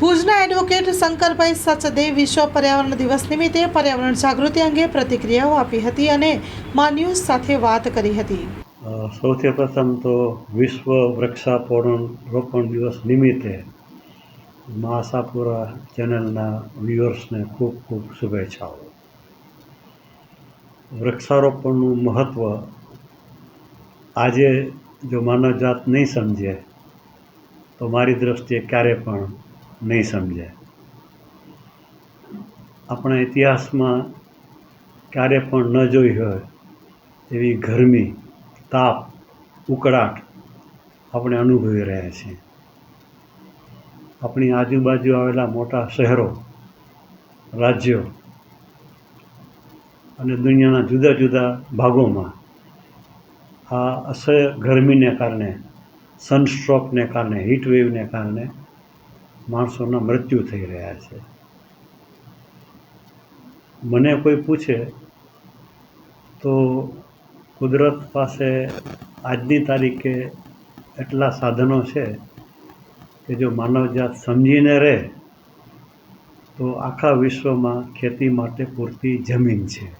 ભુજના એડવોકેટ શંકરભાઈ સચદેવ વિશ્વ પર્યાવરણ દિવસ નિમિત્તે પર્યાવરણ જાગૃતિ અંગે પ્રતિક્રિયાઓ આપી હતી અને મા ન્યૂઝ સાથે વાત કરી હતી. સૌથી પ્રથમ તો વિશ્વ વૃક્ષારોપણ રોપણ દિવસ નિમિત્તે મા આશાપુરા ચેનલના વ્યુઅર્સને ખૂબ ખૂબ શુભેચ્છાઓ. વૃક્ષારોપણનું મહત્ત્વ આજે જો માનવજાત નહીં સમજે, તો મારી દૃષ્ટિએ ક્યારે પણ નહીં સમજાય. આપણા ઇતિહાસમાં ક્યારે પણ ન જોઈ હોય એવી ગરમી, તાપ, ઉકળાટ આપણે અનુભવી રહ્યા છીએ. આપણી આજુબાજુ આવેલા મોટા શહેરો, રાજ્યો અને દુનિયાના જુદા જુદા ભાગોમાં આ અસહ્ય ગરમીને કારણે, સનસ્ટ્રોકને કારણે, હીટવેવને કારણે માણસોના મૃત્યુ થઈ રહ્યા છે. મને કોઈ પૂછે તો કુદરત પાસે આજની તારીખે એટલા સાધનો છે કે જો માનવજાત સમજીને રહે તો આખા વિશ્વમાં ખેતી માટે પૂરતી જમીન છે.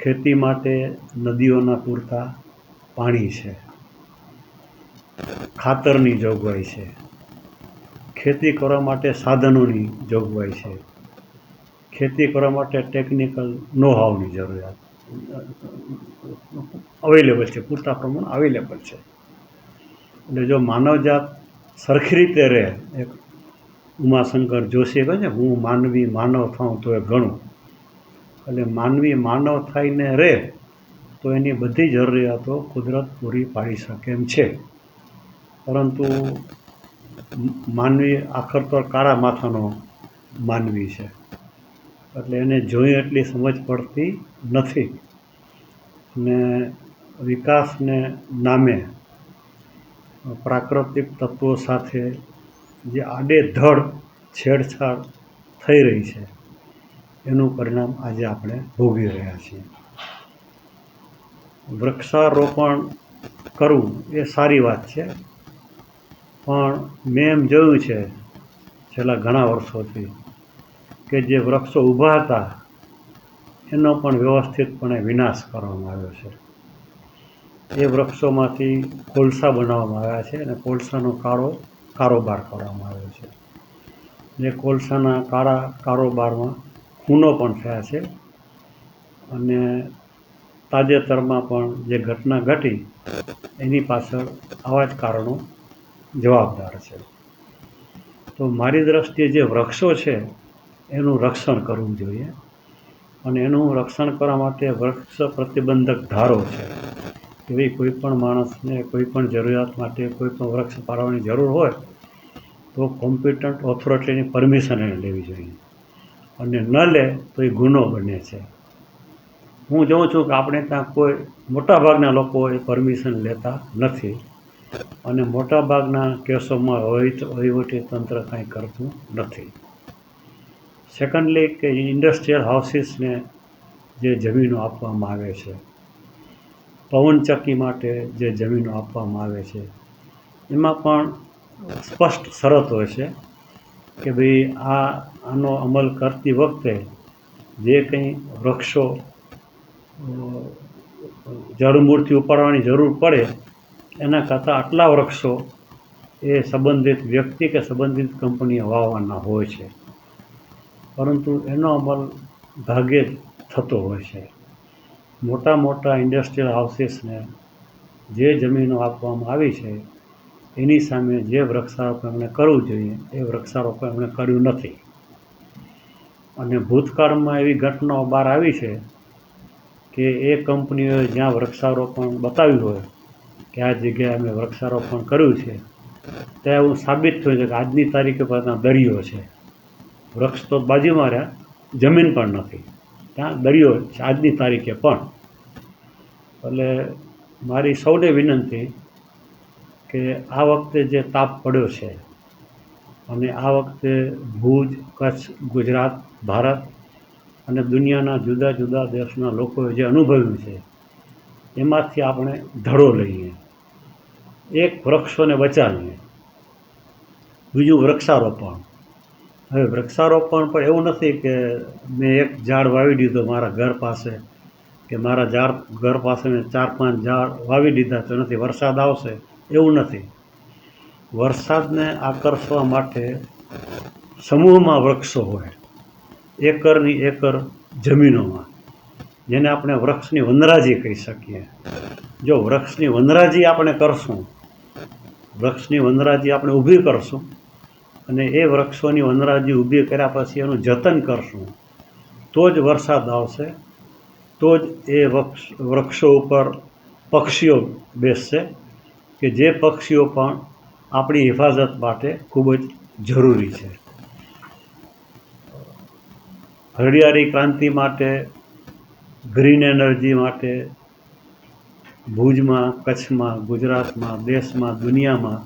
ખેતી માટે નદીઓના પૂરતા પાણી છે. ખાતરની જોગવાઈ છે. ખેતી કરવા માટે સાધનોની જોગવાઈ છે. ખેતી કરવા માટે ટેકનિકલ નોહાવની જરૂરિયાત અવેલેબલ છે, પૂરતા પ્રમાણ અવેલેબલ છે. એટલે જો માનવજાત સરખી રીતે રહે, એક ઉમાશંકર જોશી કહે છે, હું માનવી માનવ થાઉં તો એ ઘણું. એટલે માનવી માનવ થઈને રહે, તો એની બધી જરૂરિયાતો કુદરત પૂરી પાડી શકે એમ છે. પરંતુ માનવી આખર તો કાળા માથાનો માનવી છે. એટલે એને જોઈ એટલી સમજ પડતી નથી. ને વિકાસને નામે પ્રાકૃતિક તત્વો સાથે જે આડેધડ છેડછાડ થઈ રહી છે, એનું પરિણામ આજે આપણે ભોગવી રહ્યા છીએ. વૃક્ષારોપણ કરવું એ સારી વાત છે. પણ મેં એમ જોયું છે, છેલ્લા ઘણા વર્ષોથી, કે જે વૃક્ષો ઊભા હતા, એનો પણ વ્યવસ્થિતપણે વિનાશ કરવામાં આવ્યો છે. એ વૃક્ષોમાંથી કોલસા બનાવવામાં આવ્યા છે અને કોલસાનો કાળો કારોબાર કરવામાં આવ્યો છે. જે કોલસાના કાળા કારોબારમાં ખૂનો પણ થયા છે અને તાજેતરમાં પણ જે ઘટના ઘટી, એની પાછળ આવા જ કારણો જવાબદાર છે. તો મારી દૃષ્ટિએ જે વૃક્ષો છે, એનું રક્ષણ કરવું જોઈએ અને એનું રક્ષણ કરવા માટે વૃક્ષ પ્રતિબંધક ધારો છે. એવી કોઈ પણ માણસને કોઈ પણ જરૂરિયાત માટે કોઈ પણ વૃક્ષ પાડવાની જરૂર હોય, તો કોમ્પિટન્ટ ઓથોરિટીની પરમિશન એને લેવી જોઈએ. અને ન લે તો એ ગુનો બને છે. હું જોઉં છું કે આપણે ત્યાં કોઈ મોટાભાગના લોકો એ પરમિશન લેતા નથી. અને મોટાભાગના કેસોમાં વહીવટી તંત્ર કાંઈ કરતું નથી. સેકન્ડલી કે ઇન્ડસ્ટ્રીયલ હાઉસીસને જે જમીનો આપવામાં આવે છે પવનચક્કી માટે જે જમીનો આપવામાં આવે છે, એમાં પણ સ્પષ્ટ શરત હોય છે કે ભાઈ આ, આનો અમલ કરતી વખતે જે કંઈ વૃક્ષો જળમૂળથી ઉપાડવાની જરૂર પડે એના કરતાં આટલા વૃક્ષો એ સંબંધિત વ્યક્તિ કે સંબંધિત કંપનીએ વાવવાના હોય છે. પરંતુ એનો અમલ ભાગ્યે જ થતો હોય છે. મોટા મોટા ઇન્ડસ્ટ્રીયલ હાઉસીસને જે જમીનો આપવામાં આવી છે, એની સામે જે વૃક્ષારોપણ એમણે કરવું જોઈએ, એ વૃક્ષારોપણ એમણે કર્યું નથી. અને ભૂતકાળમાં એવી ઘટનાઓ બહાર આવી છે કે એ કંપનીઓએ જ્યાં વૃક્ષારોપણ બતાવ્યું હોય કે આ જગ્યાએ અમે વૃક્ષારોપણ કર્યું છે. ત્યાં એવું સાબિત થયું છે કે આજની તારીખે પણ ત્યાં દરિયો છે. વૃક્ષ તો બાજુમાં રહ્યા, જમીન પણ નથી. ત્યાં દરિયો છે, આજની તારીખે પણ. એટલે મારી સૌને વિનંતી કે આ વખતે જે તાપ પડ્યો છે અને આ વખતે ભુજ, કચ્છ, ગુજરાત, ભારત અને દુનિયાના જુદા જુદા દેશના લોકોએ જે અનુભવ્યું છે, એમાંથી આપણે ધડો લઈએ. એક વૃક્ષોને બચાવીએ. બીજું વૃક્ષારોપણ. હવે વૃક્ષારોપણ પણ એવું નથી કે મેં એક ઝાડ વાવી દીધો મારા ઘર પાસે, કે મારા ઝાડ ઘર પાસે મેં ચાર પાંચ ઝાડ વાવી દીધા તો નથી વરસાદ આવશે, એવું નથી. વરસાદને આકર્ષવા માટે સમૂહમાં વૃક્ષો હોય, એકરની એકર જમીનોમાં. જેને આપણે વૃક્ષની વનરાજી કહી શકીએ. જો વૃક્ષની વનરાજી આપણે કરશું વૃક્ષની વનરાજી આપણે ઊભી કરશું અને એ વૃક્ષોની વનરાજી ઊભી કર્યા પછી એનું જતન કરશું. તો જ વરસાદ આવશે, તો જ એ વૃક્ષ ઉપર પક્ષીઓ બેસશે, કે જે પક્ષીઓ પણ આપણી હિફાજત માટે ખૂબ જ જરૂરી છે. હરિયાળી ક્રાંતિ માટે ગ્રીન એનર્જી માટે ભુજમાં, કચ્છમાં, ગુજરાતમાં, દેશમાં, દુનિયામાં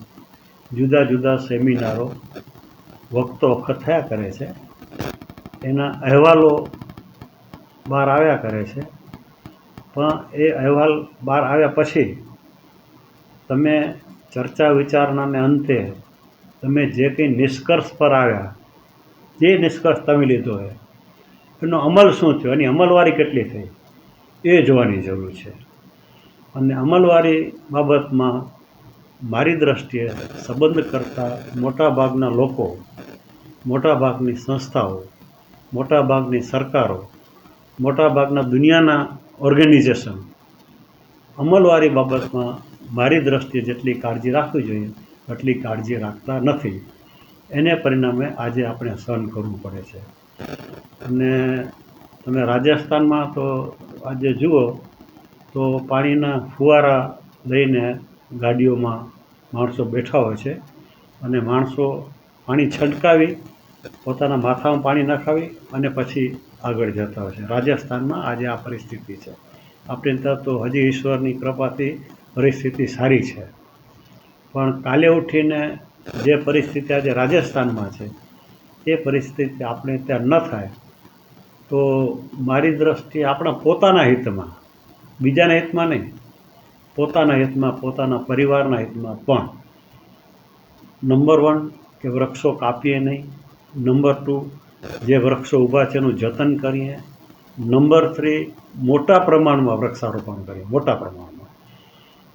જુદા જુદા સેમિનારો વખતો વખત થયા કરે છે. એના અહેવાલો બહાર આવ્યા કરે છે. પણ એ અહેવાલ બહાર આવ્યા પછી તમે ચર્ચા વિચારણાને અંતે તમે જે કંઈ નિષ્કર્ષ પર આવ્યા, જે નિષ્કર્ષ તમે લીધો હોય એનો અમલ શું થયો? એની અમલવારી કેટલી થઈ? એ જોવાની જરૂર છે. અને અમલવારી બાબતમાં મારી દૃષ્ટિએ સંબંધ કરતા મોટાભાગના લોકો, મોટાભાગની સંસ્થાઓ, મોટાભાગની સરકારો, મોટાભાગના દુનિયાના ઓર્ગેનાઇઝેશન, અમલવારી બાબતમાં મારી દૃષ્ટિએ જેટલી કાળજી રાખવી જોઈએ, એટલી કાળજી રાખતા નથી. એને પરિણામે આજે આપણે સહન કરવું પડે છે. અને તમે રાજસ્થાનમાં તો આજે જુઓ તો પાણીના ફુવારા લઈને ગાડીઓમાં માણસો બેઠા હોય છે અને માણસો પાણી છંટકાવી પોતાના માથામાં પાણી નખાવી અને પછી આગળ જતા હોય છે. રાજસ્થાનમાં આજે આ પરિસ્થિતિ છે. આપણે ત્યાં તો હજી ઈશ્વરની કૃપાથી પરિસ્થિતિ સારી છે. પણ કાલે ઉઠીને જે પરિસ્થિતિ આજે રાજસ્થાનમાં છે, એ પરિસ્થિતિ આપણે ત્યાં ન થાય તો મારી દૃષ્ટિએ આપણા પોતાના હિતમાં બીજાના હિતમાં નહીં, પોતાના હિતમાં, પોતાના પરિવારના હિતમાં પણ. નંબર વન કે વૃક્ષો કાપીએ નહીં. નંબર ટુ જે વૃક્ષો ઊભા છે એનું જતન કરીએ. નંબર થ્રી મોટા પ્રમાણમાં વૃક્ષારોપણ કરીએ, મોટા પ્રમાણમાં.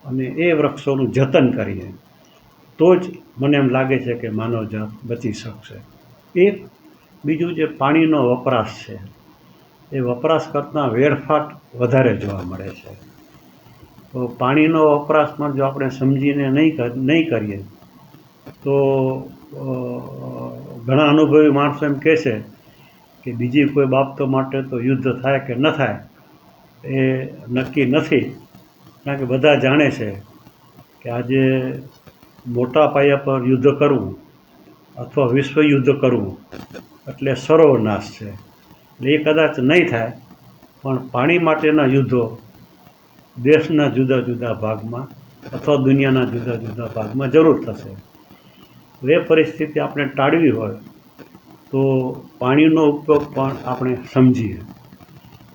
અને એ વૃક્ષોનું જતન કરીએ. તો જ મને એમ લાગે છે કે માનવજાત બચી શકશે. એક બીજું જે પાણીનો વપરાશ છે એ વપરાશ કરતાં વેડફાટ વધારે જોવા મળે છે. તો પાણીનો વપરાશ પણ જો આપણે સમજીને નહીં નહીં કરીએ, તો ઘણા અનુભવી માણસો એમ કહે છે કે બીજી કોઈ બાબતો માટે તો યુદ્ધ થાય કે ન થાય એ નક્કી નથી. કારણ કે બધા જાણે છે કે આજે મોટા પાયા પર યુદ્ધ કરવું અથવા વિશ્વ યુદ્ધ કરવું એટલે સર્વનાશ છે. એટલે એ કદાચ નહીં થાય, પણ પાણી માટેના યુદ્ધો દેશના જુદા જુદા ભાગમાં અથવા દુનિયાના જુદા જુદા ભાગમાં જરૂર થશે. એ પરિસ્થિતિ આપણે ટાળવી હોય, તો પાણીનો ઉપયોગ પણ આપણે સમજીએ.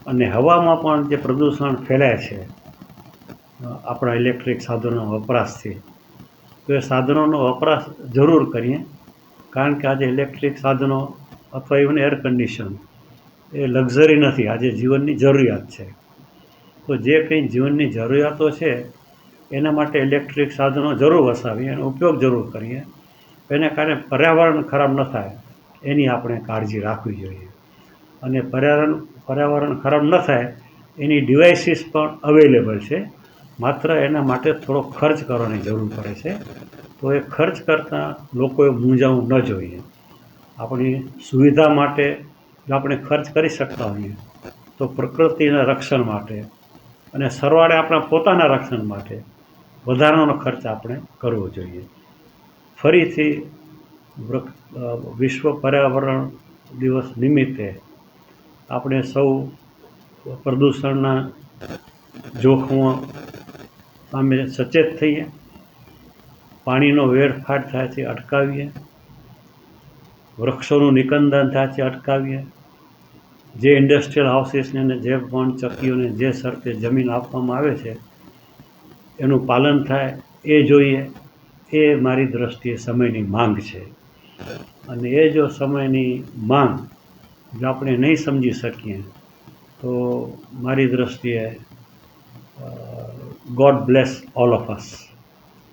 અને હવામાં પણ જે પ્રદૂષણ ફેલાય છે, આપણા ઇલેક્ટ્રિક સાધનોના વપરાશથી તો એ સાધનોનો વપરાશ જરૂર કરીએ. કારણ કે આજે ઇલેક્ટ્રિક સાધનો અથવા ઇવન એર કન્ડિશન એ લક્ઝરી નથી. આજે જીવનની જરૂરિયાત છે. તો જે કંઈ જીવનની જરૂરિયાતો છે, એના માટે ઇલેક્ટ્રિક સાધનો જરૂર વસાવીએ, એનો ઉપયોગ જરૂર કરીએ. એને કારણે પર્યાવરણ ખરાબ ન થાય, એની આપણે કાળજી રાખવી જોઈએ. અને પર્યાવરણ પર્યાવરણ ખરાબ ન થાય, એની ડિવાઇસીસ પણ અવેલેબલ છે. માત્ર એના માટે થોડો ખર્ચ કરવાની જરૂર પડે છે. તો એ ખર્ચ કરતાં લોકોએ મૂંઝાવું ન જોઈએ. આપણી સુવિધા માટે આપણે ખર્ચ કરી શકતા હોઈએ, તો પ્રકૃતિના રક્ષણ માટે અને સરવાળે આપણા પોતાના રક્ષણ માટે વધારાનો ખર્ચ આપણે કરવો જોઈએ. ફરીથી વિશ્વ પર્યાવરણ દિવસ નિમિત્તે આપણે સૌ પ્રદૂષણના જોખમો સામે સચેત થઈએ, પાણીનો વેડફાટ થાય છે અટકાવીએ, વૃક્ષોનું નિકંદન થાય છે અટકાવીએ જે ઇન્ડસ્ટ્રીયલ હાઉસીસને જે પણ ચક્કીઓને જે શરતે જમીન આપવામાં આવે છે, એનું પાલન થાય, એ જોઈએ, એ મારી દૃષ્ટિએ સમયની માંગ છે. અને એ જો સમયની માંગ જો આપણે નહીં સમજી શકીએ, તો મારી દૃષ્ટિએ God bless all of us